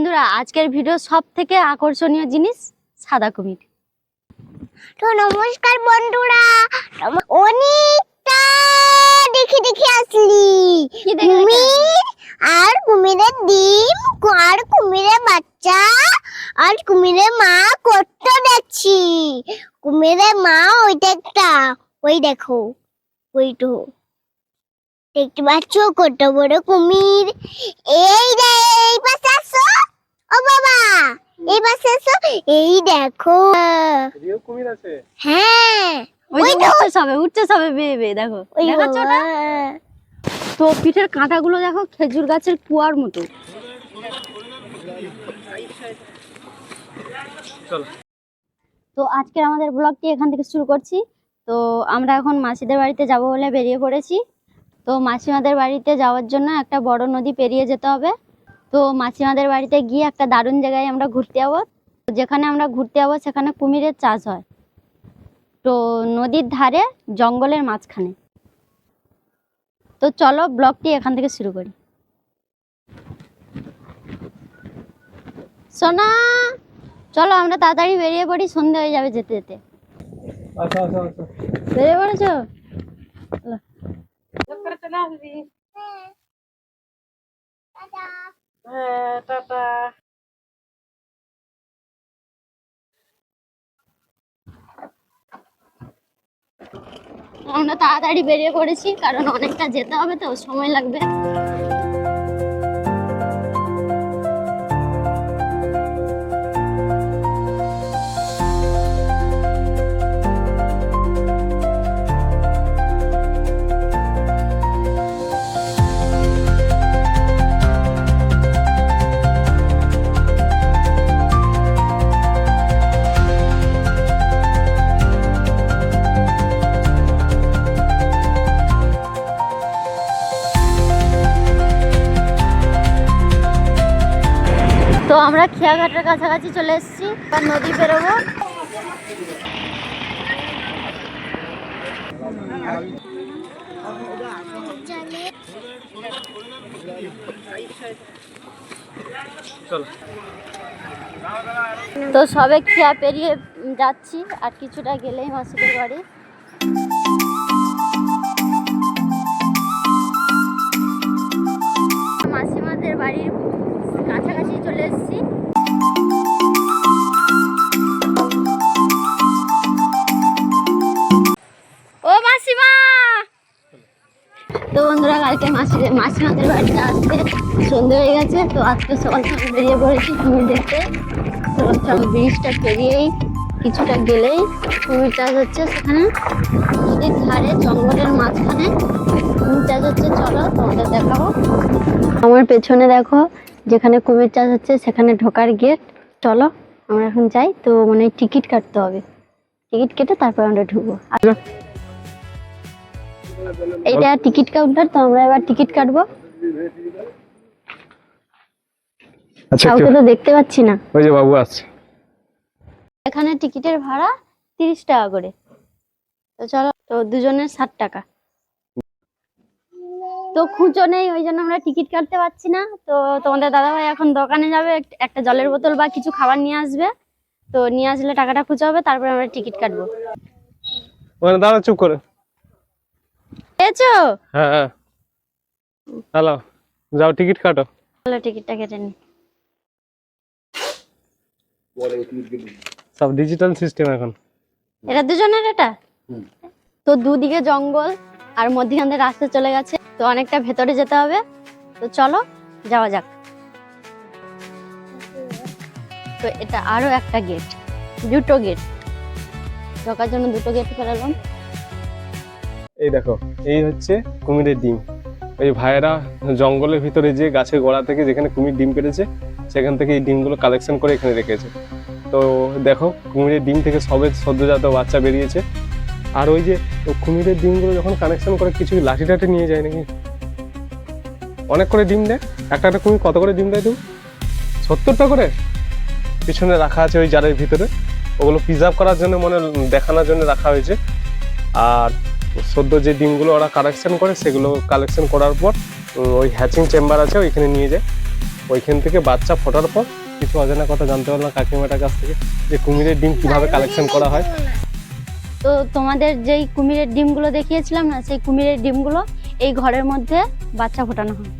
বন্ধুরা আজকের ভিডিও সব থেকে আকর্ষণীয় জিনিস সাদা কুমির। তো নমস্কার বন্ধুরা অনেকটা দেখে দেখে আসলি। কুমির আর কুমিরের ডিম আর কুমিরের বাচ্চা আর কুমিরের মা কত দেখছি। কুমিরের মা ওইটা একটা ওই দেখো ওইটো। দেখতে পাচ্ছ কত বড় কুমির? এই রে এই পাশে আসো। ও বাবা এই পাশে আসো এই দেখো। রিও কুমির আছে। হ্যাঁ। ওই। উঠছে সবে উঠছে সবে বেয়ে বেয়ে দেখো। দেখাচ্ছ বাবা। তো পিঠের কাঁটাগুলো দেখো খেজুর গাছের কুয়ার মতো। তো আজকে আমাদের ব্লগটি এখান থেকে শুরু করছি। তো আমরা এখন মাসিদের বাড়িতে যাব বলে বেরিয়ে পড়েছি। তো মাসিমাদের বাড়িতে যাওয়ার জন্য একটা বড় নদী পেরিয়ে যেতে হবে। তো মাসিমাদের বাড়িতে গিয়ে একটা দারুণ জায়গায় আমরা ঘুরতে যাব। যেখানে আমরা ঘুরতে যাব সেখানে কুমিরের চাষ হয়। তো নদীর ধারে জঙ্গলের মাঝখানে। তো চলো ব্লগটি এখান থেকে শুরু করি। সোনা চলো আমরা তাড়াতাড়ি বেরিয়ে পড়ি সন্ধে হয়ে যাবে যেতে যেতে। আসো আসো আসো বেরিয়ে পড়েছো আমরা তাড়াতাড়ি বেরিয়ে পড়েছি কারণ অনেকটা যেতে হবে তো সময় লাগবে। আমরা খেয়াঘাটের কাছাকাছি চলে এসেছি। এবার নদী চলো তো সবে খেয়া পেরিয়ে যাচ্ছি, আর কিছুটা গেলেই মাসিদের বাড়ি। মাসিমাদের বাড়ির চলে এসেছি। ও মাসিমা! তো বন্ধুরা, কালকে মাসি মাসিমাদের বাড়িতে আসতে সন্ধে হয়ে গেছে, তো আজকে সকাল সকাল বেরিয়ে পড়েছি কুমির দেখতে। তো ব্রিজটা পেরিয়েই কিছুটা গেলেই কুমির চাষ হচ্ছে সেখানে। নদীর ধারে, জঙ্গলের মাঝখানে কুমির চাষ হচ্ছে। চলো তোমাদের দেখাবো। আমার পেছনে দেখো যেখানে কুমির চাষ হচ্ছে সেখানে ঢোকার গেট চলো আমরা এখন যাই। তো মানে টিকিট কাটতে হবে। টিকিট কেটে তারপর আমরা ঢুকবো। এইটা টিকিট কাউন্টার তো আমরা এবার টিকিট কাটবো। আচ্ছা কাউকে তো দেখতে পাচ্ছি না। ওই যে বাবু আসছে। এখানে টিকিটের ভাড়া তিরিশ টাকা করে। তো চলো তো দুজনের ষাট টাকা। তো খুঁজো নেই ওই জন্য আমরা টিকিট কাটতে পারছি না। তো তোমাদের দাদাভাই এখন দোকানে যাবে একটা জলের বোতল বা কিছু খাবার নিয়ে আসবে। তো নিয়ে আসলে টাকাটা খুঁজে হবে তারপরে আমরা টিকিট কাটবো। ওখানে দাঁড়া চুপ করে। পেয়েছ হ্যাঁ হ্যাঁ। হ্যালো যাও টিকিট কাটো। চলো টিকিটটা কেটে নি সব ডিজিটাল সিস্টেম এখন। এটা দুজনের এটা? তো দুদিকে জঙ্গল আর মধ্যখান দিয়ে রাস্তা চলে গেছে। তো অনেকটা ভেতরে যেতে হবে। তো চলো, যাওয়া যাক। তো এটা আরও একটা গেট দুটো গেট ঢোকার জন্য দুটো গেট ফেরালাম এই দেখো, এই হচ্ছে কুমিরের ডিম। ওই ভাইয়েরা জঙ্গলের ভিতরে যে গাছের গোড়া থেকে যেখানে কুমির ডিম পেড়েছে সেখান থেকে এই ডিমগুলো কালেকশন করে এখানে রেখেছে। তো দেখো, কুমিরের ডিম থেকে সবে সদ্যজাত বাচ্চা বেরিয়েছে। আর ওই যে কুমিরের ডিমগুলো যখন কানেকশন করে, কিছু লাঠি টাঠি নিয়ে যায় নাকি? অনেক করে ডিম দেয়। একটা একটা কুমির কত করে ডিম দেয় তুমি? সত্তরটা করে? পিছনে রাখা আছে ওই জারের ভিতরে। ওগুলো প্রিজার্ভ করার জন্য মনে দেখানোর জন্য রাখা হয়েছে। আর সদ্য যে ডিমগুলো ওরা কালেকশন করে, সেগুলো কালেকশন করার পর ওই হ্যাচিং চেম্বার আছে, ওইখানে নিয়ে যায়। ওইখান থেকে বাচ্চা ফোটার পর, কিছু অজানা কথা জানতে পারলাম কাকিমাটার কাছ থেকে যে কুমিরের ডিম কীভাবে কালেকশন করা হয়। তো তোমাদের যেই কুমিরের ডিমগুলো দেখিয়েছিলাম না সেই কুমিরের ডিমগুলো এই ঘরের মধ্যে বাচ্চা ফোটানো হয়।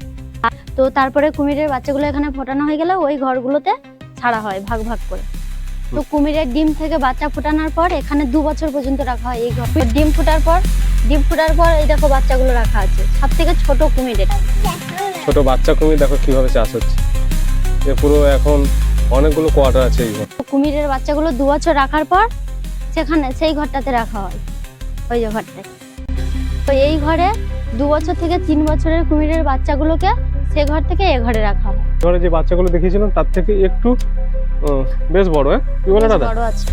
তো তারপরে কুমিরের বাচ্চাগুলো এখানে ফোটানো হয়ে গেলে ওই ঘরগুলোতে ছাড়া হয় ভাগ ভাগ করে। তো কুমিরের ডিম থেকে বাচ্চা ফোটানোর পর এখানে দু বছর পর্যন্ত রাখা হয় এই ঘর। ডিম ফোটার পর ডিম ফোটার পর এই দেখো বাচ্চাগুলো রাখা আছে। সব থেকে ছোট কুমির এটা। ছোট বাচ্চা কুমির দেখো কীভাবে চাষ হচ্ছে। যে পুরো এখন অনেকগুলো কোয়ার্টার আছে এই ঘর। কুমিরের বাচ্চাগুলো দু বছর রাখার পর সেখানে সেই ঘরটাতে রাখা হয়। ওই যে ঘরটায়। তো এই ঘরে দু বছর থেকে তিন বছরের কুমিরের বাচ্চাগুলোকে সে ঘর থেকে এ ঘরে রাখা হয়। ঘরে যে বাচ্চাগুলো দেখিয়েছিলাম তার থেকে একটু বেশ বড় হ্যাঁ? কি বলে দাদা? বড় আছে।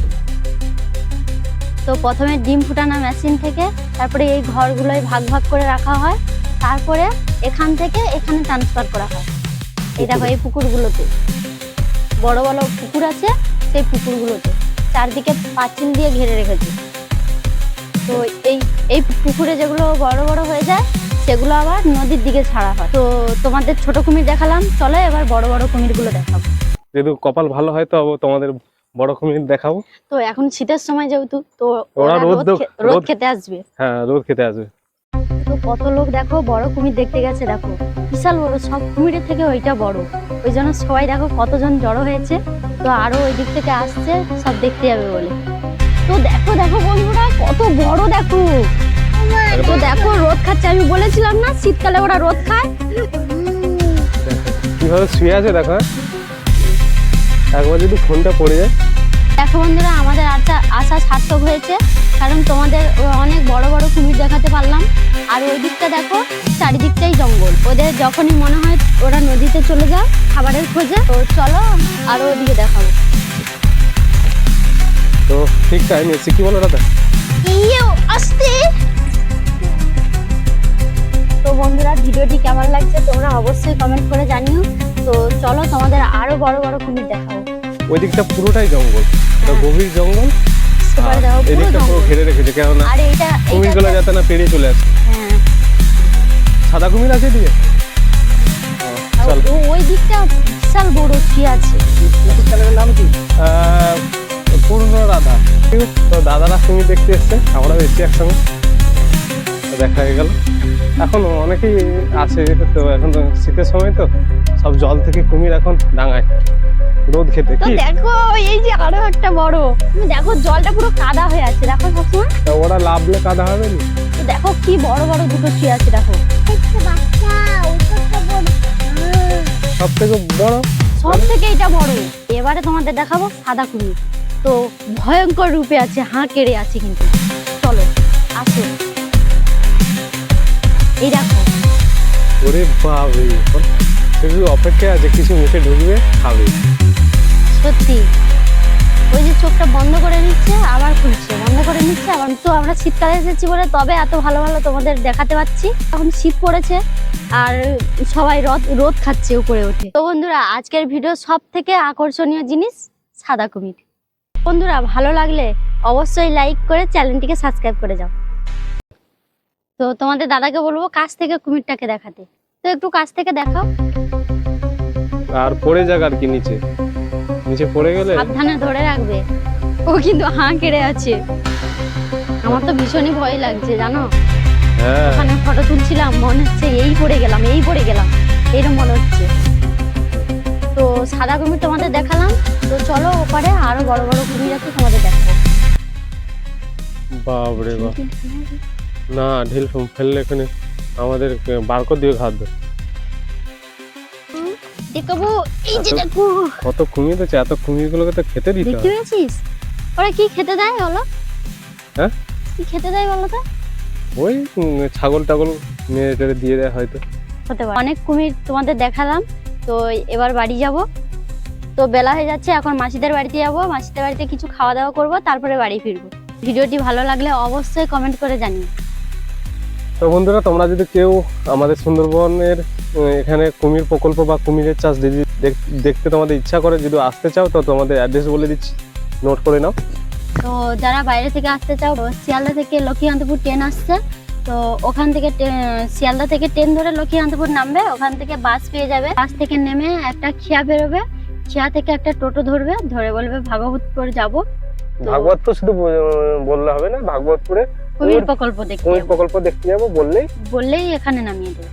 তো প্রথমে ডিম ফুটানো মেশিন থেকে তারপরে এই ঘরগুলোয় ভাগ ভাগ করে রাখা হয়। তারপরে এখান থেকে এখানে ট্রান্সফার করা হয়। এই দেখো এই পুকুরগুলোতে। বড় বড় পুকুর আছে সেই পুকুরগুলোতে। চারদিকে পাঁচিল দিয়ে ঘিরে রেখেছি। তো এই এই পুকুরে যেগুলো বড় বড় হয়ে যায় সেগুলো আবার নদীর দিকে ছাড়া হয়। তো তোমাদের ছোট কুমির দেখালাম চলো এবার বড় বড় কুমিরগুলো দেখাবো। যেহেতু কপাল ভালো হয় তো তোমাদের বড় কুমির দেখাবো। তো এখন শীতের সময় যেহেতু তো ওরা রোদ রোদ খেতে আসবে। হ্যাঁ রোদ খেতে আসবে। কত লোক দেখো বড় কুমির দেখতে গেছে দেখো। বিশাল বড় সব কুমিরের থেকে ওইটা বড়। ওই জন্য সবাই দেখো কতজন জড়ো হয়েছে। তো আরও ওই দিক থেকে আসছে সব দেখতে যাবে বলে। তো দেখো দেখো বন্ধুরা কত বড় দেখো। তো দেখো রোদ খাচ্ছে আমি বলেছিলাম না শীতকালে ওরা রোদ খায়। কীভাবে শুয়ে আছে দেখো হ্যাঁ? একবার যদি ফোনটা পড়ে যায়। দেখো বন্ধুরা আমাদের আশা আশা সার্থক হয়েছে কারণ তোমাদের অনেক বড় বড় কুমির দেখাতে পারলাম। আর ওই দিকটা দেখো চারিদিকটাই জঙ্গল। ওদের যখনই মনে হয় ওরা নদীতে চলে যায় খাবারের খোঁজে তো চলো আরও ওদিকে দেখাবো। তো ঠিক টাইম এসে কি বলো দাদা? ইয়ে আসতে! তো বন্ধুরা ভিডিওটি কেমন লাগছে তোমরা অবশ্যই কমেন্ট করে জানিও। তো চলো তোমাদের আরও বড় বড় কুমির দেখাবো। ওই দিকটা পুরোটাই জঙ্গল এটা গভীর জঙ্গল। সেপারে দেখো এদিকটা পুরো ঘিরে রেখেছে কেননা আর এইটা কুমিরগুলো যাতে না পেরিয়ে চলে আসে। হ্যাঁ। সাদা কুমির আছে এদিকে? ও, আর চল ওই দিকটা বিশাল বড় কি আছে? নাম কি? পূর্ণ রাধা ঠিক তো দাদারা কুমির দেখতে এসছে আমরাও এসছি একসঙ্গে। দেখা হয়ে গেল। এখন অনেকেই আছে তো এখন তো শীতের সময় তো সব জল থেকে কুমির এখন ডাঙায়। রোদ খেতে তো কি? দেখো এই যে আরও একটা বড়। তুমি দেখো জলটা পুরো কাদা হয়ে আছে দেখো সবসময়। তা ওরা লাভলে কাদা হবে না? তো দেখো কি বড় বড় দুটো শুয়ে আছে দেখো। সব থেকে বড়? সব থেকে এটা বড়। এবারে তোমাদের দেখাবো সাদা কুমির। তো ভয়ঙ্কর রূপে আছে হাঁ কেড়ে আছে কিন্তু। চলো আসো। এই দেখো। ওরে শুধু অপেক্ষায় আছে কিছু মুখে ঢুকবে খাবে। সত্যি। ওই যে চোখটা বন্ধ করে নিচ্ছে, আবার খুলছে। বন্ধ করে নিচ্ছে, আবার তো আমরা শীতকালে এসেছি বলে তবে এত ভালো ভালো তোমাদের দেখাতে পাচ্ছি। এখন শীত পড়েছে, আর সবাই রোদ রোদ খাচ্ছে উপরে উঠে। তো বন্ধুরা, আজকের ভিডিও সব থেকে আকর্ষণীয় জিনিস সাদা কুমির। বন্ধুরা, ভালো লাগলে অবশ্যই লাইক করে চ্যানেলটিকে সাবস্ক্রাইব করে যাও। তো তোমাদের দাদাকে বলব, কাছ থেকে কুমিরটাকে দেখাতে। তো একটু কাছ থেকে দেখাও। আর পড়ে যাক আর কি নিচে। নিচে পড়ে গেলে? সাবধানে ধরে রাখবে। ও কিন্তু হাঁ কেড়ে আছে। আমার তো ভীষণই ভয় লাগছে জানো? হ্যাঁ। ওখানে ফটো তুলছিলাম মনে হচ্ছে এই পড়ে গেলাম এই পড়ে গেলাম এরকম মনে হচ্ছে। তো সাদা কুমির তোমাদের দেখালাম তো চলো ওপারে আরও বড় বড় কুমির আছে তোমাদের দেখাবো। বাবরে বাপ। না ঢিল ফেল- ফেললে এখানে আমাদের বার করে দিবে ঘাত ধরে। এই যে দেখো। কত কুমির আছে এত কুমির গুলোকে তো খেতে দিতে দেখতে পেয়েছিস? ওরা কি খেতে দেয় বলো? হ্যাঁ? কি খেতে দেয় বলো তো? ওই ছাগল টাগল মেরে টেরে দিয়ে দেয় হয়তো। হতে পারে। অনেক কুমির তোমাদের দেখালাম তো এবার বাড়ি যাব। তো বেলা হয়ে যাচ্ছে এখন মাসিদের বাড়িতে যাব। মাসিদের বাড়িতে কিছু খাওয়া দাওয়া করব তারপরে বাড়ি ফিরবো। ভিডিওটি ভালো লাগলে অবশ্যই কমেন্ট করে জানিও। তো বন্ধুরা তোমরা যদি কেউ আমাদের সুন্দরবনের এখানে কুমির প্রকল্প বা কুমিরের চাষ যদি দেখতে তোমাদের ইচ্ছা করে যদি আসতে চাও তো তোমাদের অ্যাড্রেস বলে দিচ্ছি। নোট করে নাও। তো যারা বাইরে থেকে আসতে চাও শিয়ালদা থেকে লক্ষ্মীকান্তপুর ট্রেন আসছে। তো ওখান থেকে শিয়ালদা থেকে ট্রেন ধরে লক্ষ্মীকান্তপুর নামবে। ওখান থেকে বাস পেয়ে যাবে। বাস থেকে নেমে একটা খিয়া বেরোবে। খিয়া থেকে একটা টোটো ধরবে। ধরে বলবে ভাগবতপুর যাব। ভাগবতপুর শুধু বললে হবে না ভাগবতপুরে কুমির প্রকল্প দেখতে কুমির প্রকল্প দেখতে যাব বললেই? বললেই এখানে নামিয়ে দেবে।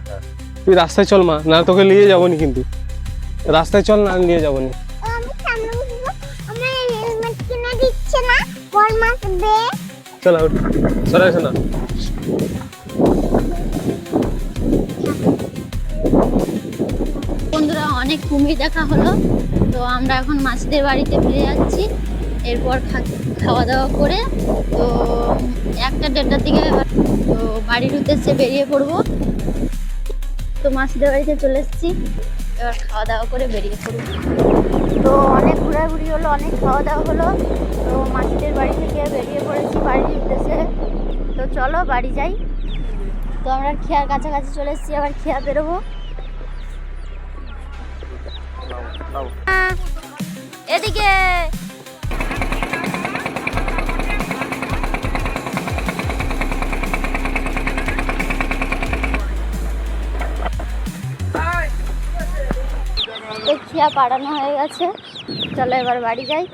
তুই রাস্তায় চল মা না তোকে নিয়ে যাব নি কিন্তু। রাস্তায় চল না নিয়ে যাব নি। চল আউট। সরে এসো না। বন্ধুরা অনেক কুমির দেখা হলো। তো আমরা এখন মাছদের বাড়িতে ফিরে যাচ্ছি। এরপর খাওয়া দাওয়া করে তো একটা দেড়টার দিকে তো বাড়ির উদ্দেশ্যে বেরিয়ে পড়ব। তো মাসিদের বাড়িতে চলে এসেছি। এবার খাওয়া দাওয়া করে বেরিয়ে পড়ব। তো অনেক ঘোরাঘুরি হলো অনেক খাওয়া দাওয়া হলো। তো মাসিদের বাড়ি থেকে বেরিয়ে পড়েছি বাড়ির উদ্দেশ্যে। তো চলো বাড়ি যাই। তো আমরা খেয়ার কাছাকাছি চলে এসেছি আবার খেয়া বেরোবো। এদিকে! পাড়ানো হয়ে গেছে। চলো এবার বাড়ি যাই।